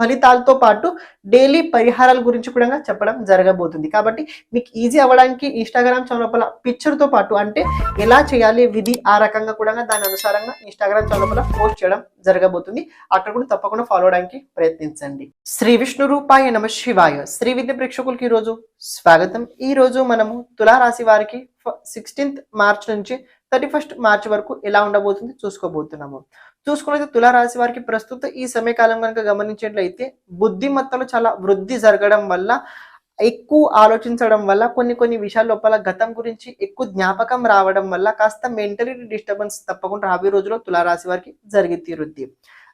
ఫలితాలతో పాటు డైలీ పరిహారాల గురించి కూడా చెప్పడం జరగబోతుంది. కాబట్టి మీకు ఈజీ అవ్వడానికి ఇన్స్టాగ్రామ్ ఛానల్ పిక్చర్తో పాటు అంటే ఎలా చేయాలి విధి ఆ రకంగా కూడా దాని అనుసారంగా ఇన్స్టాగ్రామ్ ఛానల్ పోస్ట్ చేయడం జరగబోతుంది. అక్కడ కూడా తప్పకుండా ఫాలో అవడానికి ప్రయత్నించండి. శ్రీ విష్ణు రూపాయ నమ శివాయ. శ్రీ విద్య ప్రేక్షకులకి ఈరోజు స్వాగతం. ఈ రోజు మనము తులారాశి వారికి సిక్స్టీన్త్ మార్చ్ నుంచి థర్టీ ఫస్ట్ మార్చ్ వరకు ఎలా ఉండబోతుంది చూసుకోబోతున్నాము. చూసుకున్నైతే తులారాశి వారికి ప్రస్తుత ఈ సమయకాలం కనుక గమనించినట్లయితే బుద్ధిమత్తలు చాలా వృద్ధి జరగడం వల్ల ఎక్కువ ఆలోచించడం వల్ల కొన్ని కొన్ని విషయాల లోపల గతం గురించి ఎక్కువ జ్ఞాపకం రావడం వల్ల కాస్త మెంటలీ డిస్టర్బెన్స్ తప్పకుండా రాబోయే రోజుల్లో తులారాశి వారికి జరిగి తీరుద్ది.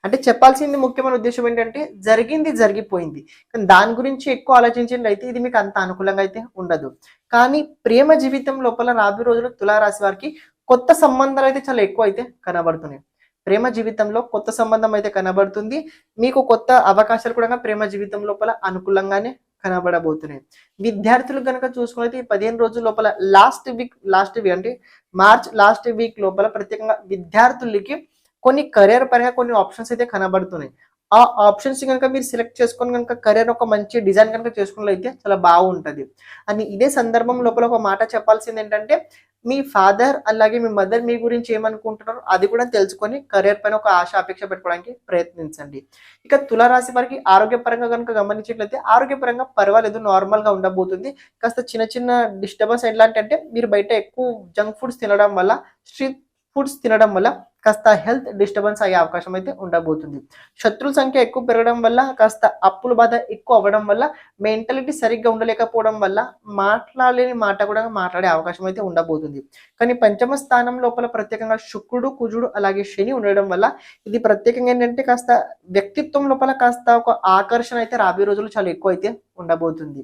అంటే చెప్పాల్సింది ముఖ్యమైన ఉద్దేశం ఏంటంటే జరిగింది జరిగిపోయింది. కానీ దాని గురించి ఎక్కువ ఆలోచించినట్లయితే ఇది మీకు అంత అనుకూలంగా అయితే ఉండదు. కానీ ప్రేమ జీవితం లోపల రాబోయే రోజుల్లో తులారాశి వారికి కొత్త సంబంధాలు అయితే చాలా ఎక్కువ అయితే కనబడుతున్నాయి. ప్రేమ జీవితంలో కొత్త సంబంధం అయితే కనబడుతుంది. మీకు కొత్త అవకాశాలు కూడా ప్రేమ జీవితం లోపల అనుకూలంగానే కనబడబోతున్నాయి. విద్యార్థులు కనుక చూసుకున్నైతే ఈ పదిహేను రోజుల లోపల లాస్ట్ వీక్ లాస్ట్ వీక్ అంటే మార్చ్ లాస్ట్ వీక్ లోపల ప్రత్యేకంగా విద్యార్థులకి కొన్ని కెరీర్ పరంగా కొన్ని ఆప్షన్స్ అయితే కనబడుతున్నాయి. ఆ ఆప్షన్స్ కనుక మీరు సెలెక్ట్ చేసుకొని కనుక కెరీర్ ఒక మంచి డిజైన్ కనుక చేసుకున్నట్లయితే చాలా బాగుంటుంది. అని ఇదే సందర్భం లోపల ఒక మాట చెప్పాల్సింది ఏంటంటే మీ ఫాదర్ అలాగే మీ మదర్ మీ గురించి ఏమనుకుంటున్నారో అది కూడా తెలుసుకొని కెరీర్ పైన ఒక ఆశ అపేక్ష పెట్టుకోవడానికి ప్రయత్నించండి. ఇక తులారాశి వారికి ఆరోగ్యపరంగా కనుక గమనించినట్లయితే ఆరోగ్యపరంగా పర్వాలేదు నార్మల్గా ఉండబోతుంది. కాస్త చిన్న చిన్న డిస్టర్బెన్స్ ఎలాంటి అంటే మీరు బయట ఎక్కువ జంక్ ఫుడ్స్ తినడం వల్ల స్ట్రీట్ ఫుడ్స్ తినడం వల్ల కాస్త హెల్త్ డిస్టర్బెన్స్ అయ్యే అవకాశం అయితే ఉండబోతుంది. శత్రుల సంఖ్య ఎక్కువ పెరగడం వల్ల కాస్త అప్పుల బాధ ఎక్కువ అవ్వడం వల్ల మెంటాలిటీ సరిగ్గా ఉండలేకపోవడం వల్ల మాట్లాడలేని మాట కూడా మాట్లాడే అవకాశం అయితే ఉండబోతుంది. కానీ పంచమ స్థానం లోపల ప్రత్యేకంగా శుక్రుడు కుజుడు అలాగే శని ఉండడం వల్ల ఇది ప్రత్యేకంగా ఏంటంటే కాస్త వ్యక్తిత్వం లోపల కాస్త ఒక ఆకర్షణ అయితే రాబోయే రోజులు చాలా ఎక్కువ అయితే ఉండబోతుంది.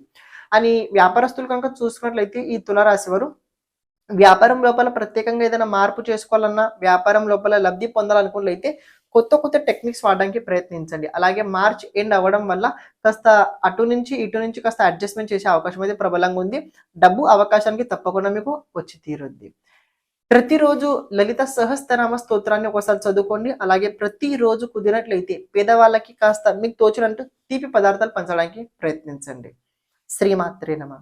అని వ్యాపారస్తులు కనుక చూసుకున్నట్లయితే ఈ తులారాశి వారు వ్యాపారం లోపల ప్రత్యేకంగా ఏదైనా మార్పు చేసుకోవాలన్నా వ్యాపారం లోపల లబ్ధి పొందాలనుకున్నట్లయితే కొత్త కొత్త టెక్నిక్స్ వాడడానికి ప్రయత్నించండి. అలాగే మార్చ్ ఎండ్ అవ్వడం వల్ల కాస్త అటు నుంచి ఇటు నుంచి కాస్త అడ్జస్ట్మెంట్ చేసే అవకాశం అయితే ప్రబలంగా ఉంది. డబ్బు అవకాశానికి తప్పకుండా మీకు వచ్చి తీరుద్ది. ప్రతిరోజు లలిత సహస్రనామ స్తోత్రాన్ని ఒకసారి చదువుకోండి. అలాగే ప్రతిరోజు కుదిరినట్లయితే పేదవాళ్ళకి కాస్త మీకు తోచినట్టు తీపి పదార్థాలు పంచడానికి ప్రయత్నించండి. శ్రీమాత్రే నమ.